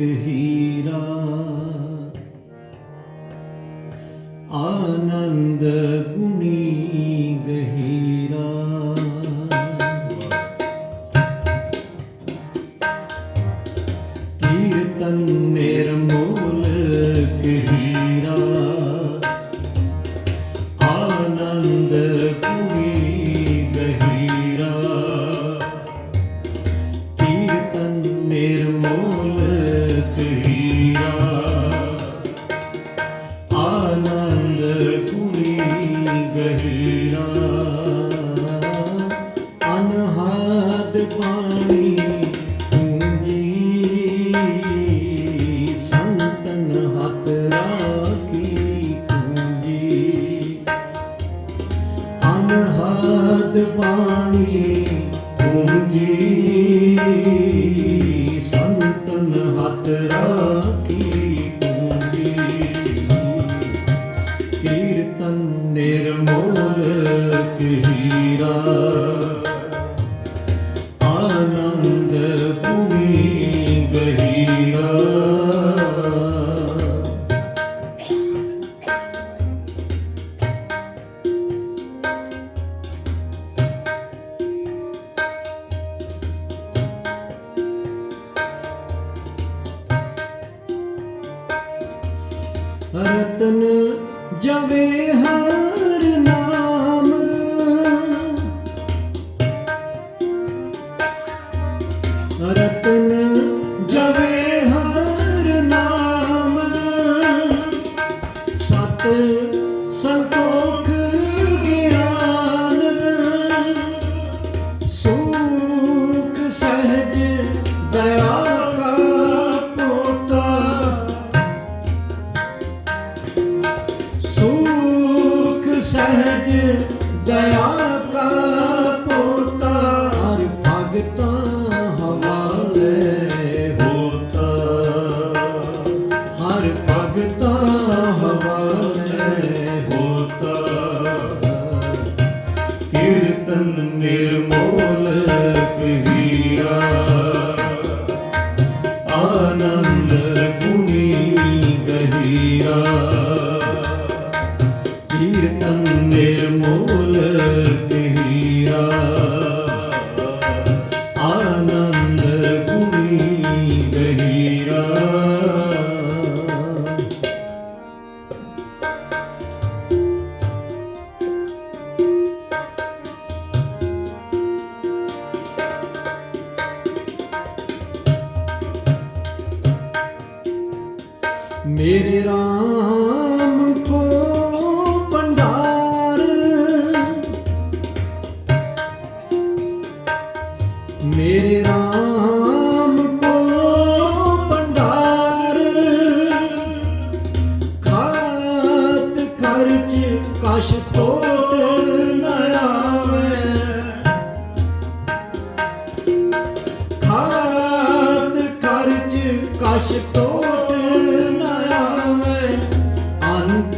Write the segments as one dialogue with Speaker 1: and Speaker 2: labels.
Speaker 1: के ही ਅਨਹਾਦ ਪਾਣੀ ਪੂੰਜੀ ਸੰਤਨ ਹੱਥ ਰਾਖੀ ਪੂੰਜੀ। ਅਨਹਾਦ ਪਾਣੀ ਪੂੰਜੀ। ਸੰਤਨ ਹੱਥ ਰਾਖੀ ਪੂੰਜੀ। ਕੀਰਤਨ ਨਿਰਮੋਲ ਰਤਨ ਜਵੇ ਹਰ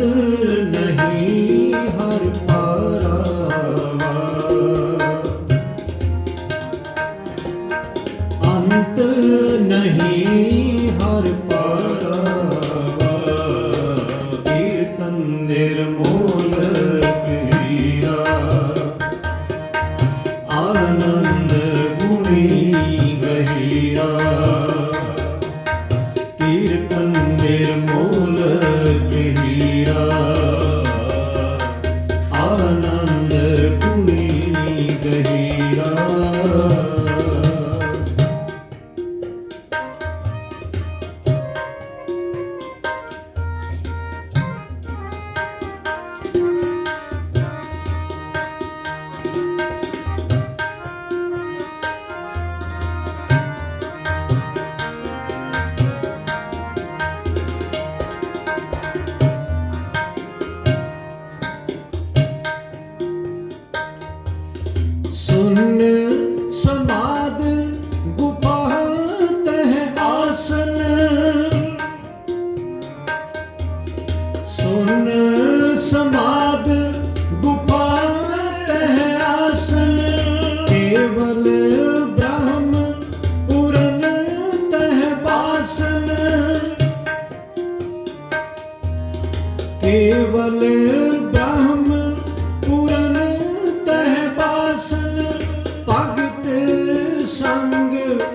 Speaker 1: Mm-hmm.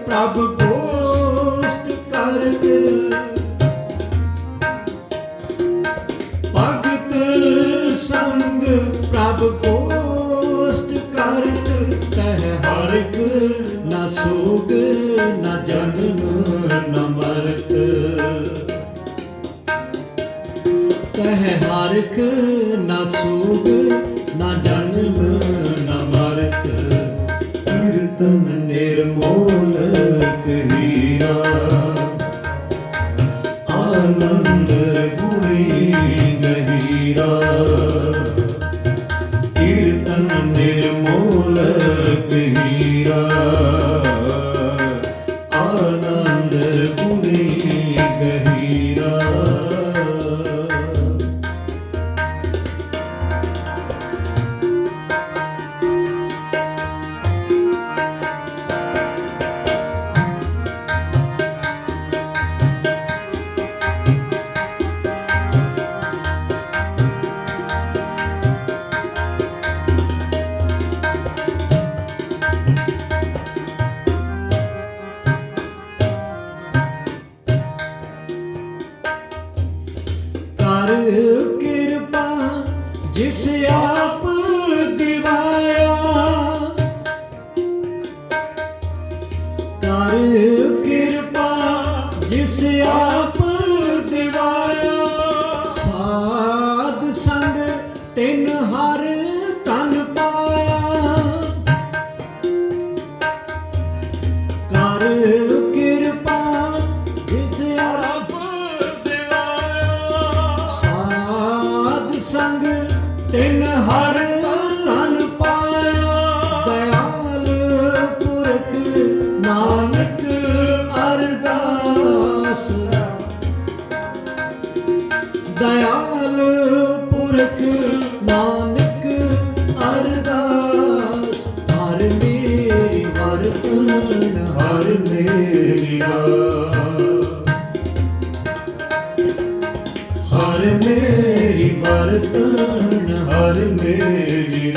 Speaker 1: ਪ੍ਰਭ ਗੋਸ਼ਟ ਕਰਤ। ਭਗਤ ਸੰਗ ਪ੍ਰਭ ਗੋਸ਼ਟ ਕਰਤ। ਤਹ ਹਰਿਕ ਨਾ ਸੋਗ, ਨਾ ਜਨਮ, ਨਾ ਮਰਤ। ਕਹਿ ਹਰਖ ਨਾ ਸੂਗ, ਨਾ ਜਨਮ ਕੀਰਤਨ ਨਿਰਮੋਲ ਹੀਰਾ ਆਨੰਦ ਗੁਣੀ ਗਹੀਰਾ ਕੀਰਤਨ ਨਿਰਮੋਲ ਹੀਰਾ ਆਨੰਦ ਸਾਧ ਸੰਗ ਤਿਨ मेरी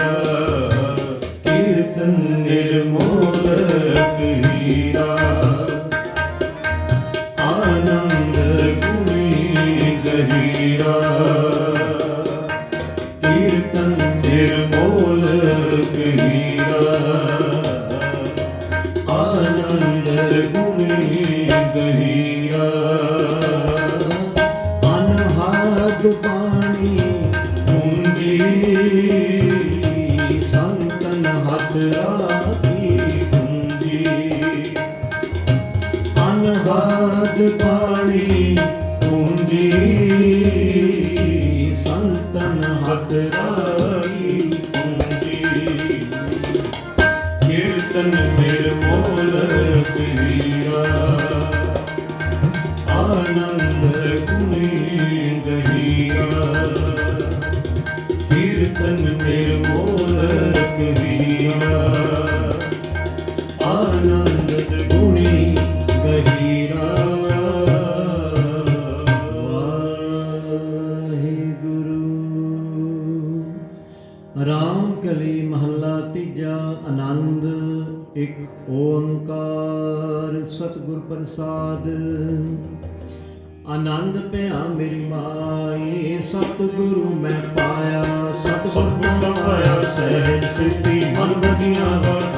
Speaker 1: ਕੀਰਤਨ ਨਿਰਮੋਲ ਕੀਰਾ ਆਨੰਦ ਗੁਣੀ ਗਹੀਰਾ ਕੀਰਤਨ ਨਿਰਮੋਲ ਕੀਰਾ ਆਨੰਦ ਗੁਣੀ ਗਹੀਰਾ ਵਾਹਿਗੁਰੂ ਰਾਮ ਕਲੀ ਮਹੱਲਾ ਤੀਜਾ ਆਨੰਦ ਇੱਕ ਓੰਕਾਰ ਸਤਿਗੁਰ ਪ੍ਰਸਾਦ। ਆਨੰਦ ਪਿਆ ਮੇਰੀ ਮਾਈ, ਸਤਿਗੁਰੂ ਮੈਂ ਪਾਇਆ, ਸਤਿਗੁਰ ਮੈਂ ਪਾਇਆ, ਸਹਿਜ ਸਿੱਧੀ ਮਨ ਵਜੀਆਂ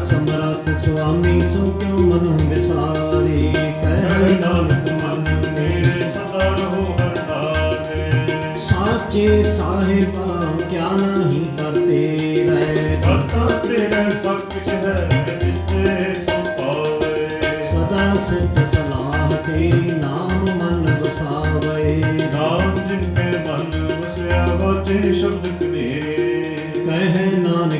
Speaker 1: ਸਮਰੱਥ ਸੁਆਮੀ ਸੋ ਕਿਉ ਮਨੁ ਵਿਸਾਰੀ। ਕਹਿ ਨਾਨਕ
Speaker 2: ਮਨ ਮੇਰੇ ਸਦਾ ਰਹੋ ਹਰ ਨਾਲੇ
Speaker 1: ਸਾਚੇ ਸਾਹਿਬਾ ਕਿਆ ਨਹੀਂ ਕਰਤੇ ਰਹਿ।
Speaker 2: ਕਰਤਾ ਤੇਰਾ ਸਭ ਕੁਛ ਹੈ ਜਿਸ ਤੇ ਸੋ ਪਾਵੇ।
Speaker 1: ਸਦਾ ਸਿੱਧ ਸਲਾਹ ਤੇਰੀ ਨਾਮ ਮਨ ਵਸਾਵੇ।
Speaker 2: ਨਾਮ ਜਿਨ ਮੇ ਮਨ ਵਸਿਆ ਵਾਚੇ ਸ਼ਬਦ ਕਨੇਰੇ।
Speaker 1: ਕਹੇ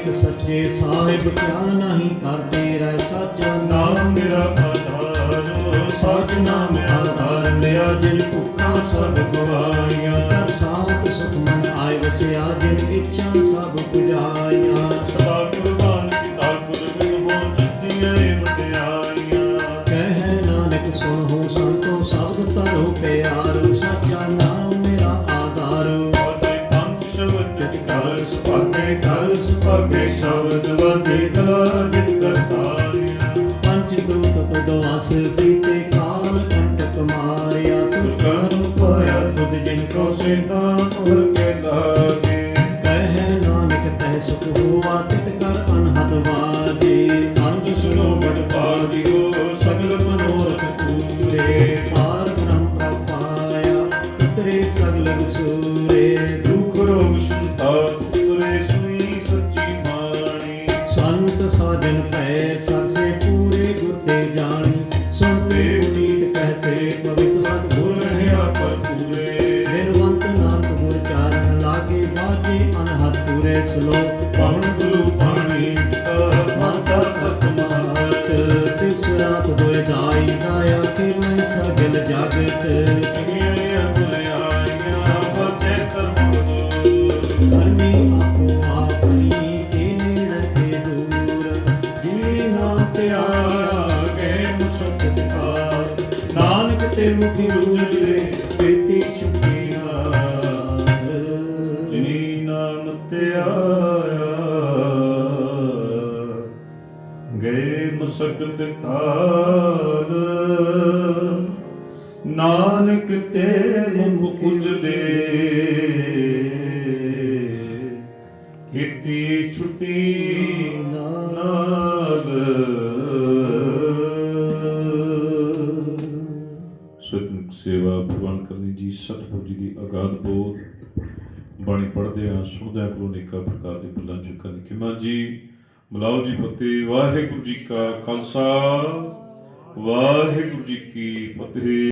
Speaker 1: ਨਾਨਕ ਸੱਚੇ ਸਾਹਿਬ ਕਿਆ ਨਹੀਂ ਕਰਤੇ ਰਹਿ ਸਾਚਾ
Speaker 2: ਨਾਮ ਮੇਰਾ ਆਧਾਰ
Speaker 1: ਸਚ ਨਾਮ ਆਧਾਰ ਲਿਆ ਜਿਨ ਭੁੱਖਾ ਸਭ ਗਵਾਈਆਂ ਕਰ ਸਾਥ ਸੁਖ ਮਨ ਆਇ ਵਸਿਆ ਜਿਨ ਇੱਛਾ ਸਭ ਪੁਜਾਈਆਂ।
Speaker 2: ਸਦਾ ਕੁਰਬਾਨ ਕੀਤਾ ਗੁਰ ਬਿਨ ਮੋਹ ਜਸਤੀਆਂ ਵਡਿਆਈਆਂ।
Speaker 1: ਕਹਿ ਨਾਨਕ ਸੁਣੋ ਸੰਤੋ ਸ਼ਬਦ ਤਰੋ ਪਿਆਰ ਸੱਚਾ ਨਾਮ ਨਾਨਕ ਤੈ ਸੁਖ ਹੋਆ ਤਿਤ ਕਰ ਅਨਹਦ ਵਾਜੇ। ਅਨੰਦ ਸੁਣੋ ਬੜ ਭਾਗਿਓ ਸਗਲ ਮਨੋਰਥ ਪੂਰੇ ਪਾਰ ਬ੍ਰਹਮ ਪ੍ਰਪਾਇਆ ਉਤਰੇ ਸਗਲ ਵਿਸੂਰੇ
Speaker 2: ਦੁਖ ਰੋਗ ਸੰਤਾ ਤੁਰੇ ਸੁਈ ਸੱਚੀ ਬਾਣੀ
Speaker 1: ਸੰਤ ਸਾਜਨ ਪੈ ਸਰਸੇ ਪੂਰੇ ਗੁਰ ਤੇ ਜਾਣੀ। ਸੁਣਤੇ ਪੁਨੀਤ ਕਹਤੇ ਪਵਿੱਤ ਸਤ ਗੁਰ ਰਹਿਆ
Speaker 2: ਪਰ ਪੂਰੇ
Speaker 1: ਬਿਨਵੰਤ ਨਾਨਕ ਗੁਰ ਚਾਰਨ ਲਾਗੇ ਬਾਜੇ ਅਨਹਦ ਪੂਰੇ ਸਲੋ ਸਗਲ ਜਗਤ
Speaker 2: ਚੰਗੀਆਂ ਬੁਲਾਈਆਂ ਬਚੇ ਕਰਮ ਦੋ
Speaker 1: ਕਰਮੀ ਆਪੋ ਆਪਣੀ ਕੇ ਨੇੜੇ ਤੇ ਦੂਰ। ਜਿਨੇ ਨਾਮ ਤੇ ਆਇਆ ਗਏ ਮੁਸਕਤ ਕਾਰ ਨਾਨਕ ਤੇ ਮੁਖੀ ਰੂਜੇ ਤੇਤੀ ਸ਼ੁਕਰੀਆ
Speaker 2: ਜਿਨੀ ਨਾਮ ਤੇ ਆਇਆ ਗਏ ਮੁਸਕਤ ਕਾਲ। ਨਾਨਕ ਤੇਰੇ ਮੁਖ ਉਜਦੇ ਕੀਤੀ ਛੁਟੀ ਨਾਲ। ਸਤਿ ਸੇਵਾ ਪ੍ਰਵਾਨ ਕਰਨੀ ਜੀ ਸਤਿਗੁਰੂ ਜੀ ਦੀ ਅਗਾਧ ਬੋਧ। ਬਾਣੀ ਪੜ੍ਹਦੇ ਆ ਸੁਣਦੇ ਆ ਕਰੋ ਅਨੇਕਾਂ ਪ੍ਰਕਾਰ ਦੇ ਬੁੱਲਾਂ ਚੁੱਕਾਂ ਦੀ ਕਿਮਾ ਜੀ। ਬੁਲਾਓ ਜੀ ਫਤਿਹ ਵਾਹਿਗੁਰੂ ਜੀ ਕਾ ਖਾਲਸਾ। ਵਾਹਿਗੁਰੂ ਜੀ ਕੀ ਫਤਿਹ।